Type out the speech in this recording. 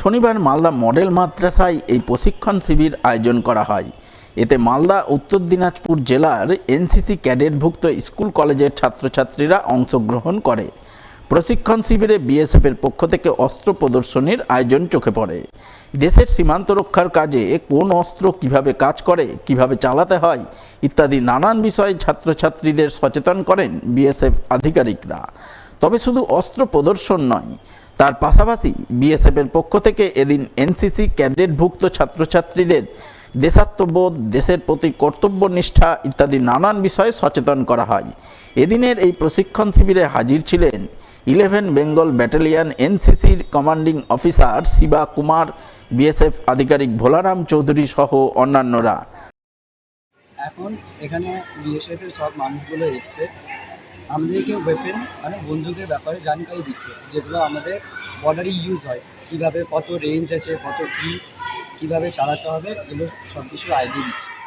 শনিবার মালদা মডেল মাদ্রাসায় এই প্রশিক্ষণ শিবির আয়োজন করা হয়। এতে মালদা, উত্তর দিনাজপুর জেলার এনসিসি ক্যাডেটভুক্ত স্কুল কলেজের ছাত্রছাত্রীরা অংশগ্রহণ করে। প্রশিক্ষণ শিবিরে বিএসএফের পক্ষ থেকে অস্ত্র প্রদর্শনীর আয়োজন চোখে পড়ে। দেশের সীমান্ত রক্ষার কাজে কোন অস্ত্র কীভাবে কাজ করে, কীভাবে চালাতে হয় ইত্যাদি নানান বিষয়ে ছাত্রছাত্রীদের সচেতন করেন বিএসএফ আধিকারিকরা। তবে শুধু অস্ত্র প্রদর্শন নয়, তার পাশাপাশি বিএসএফের পক্ষ থেকে এদিন এনসিসি ক্যাডেটভুক্ত ছাত্রছাত্রীদের দেশাত্মবোধ, দেশের প্রতি কর্তব্যনিষ্ঠা ইত্যাদি নানান বিষয়ে সচেতন করা হয়। এদিনের এই প্রশিক্ষণ শিবিরে হাজির ছিলেন eleven Bengal battalion এনসিসির commanding officer Shiva Kumar, BSF আধিকারিক ভোলারাম চৌধুরী সহ অন্যান্যরা। এখন এখানে বিএসএফের সব মানুষগুলো এসছে। আমাদেরকে ওয়েপেন মানে বন্দুকের ব্যাপারে জানকারি দিচ্ছে, যেগুলো আমাদের বর্ডারে ইউজ হয়। কীভাবে কত রেঞ্জ আছে, কত কী, কীভাবে চালাতে হবে, এগুলো সব কিছু আইডিয়া দিচ্ছে।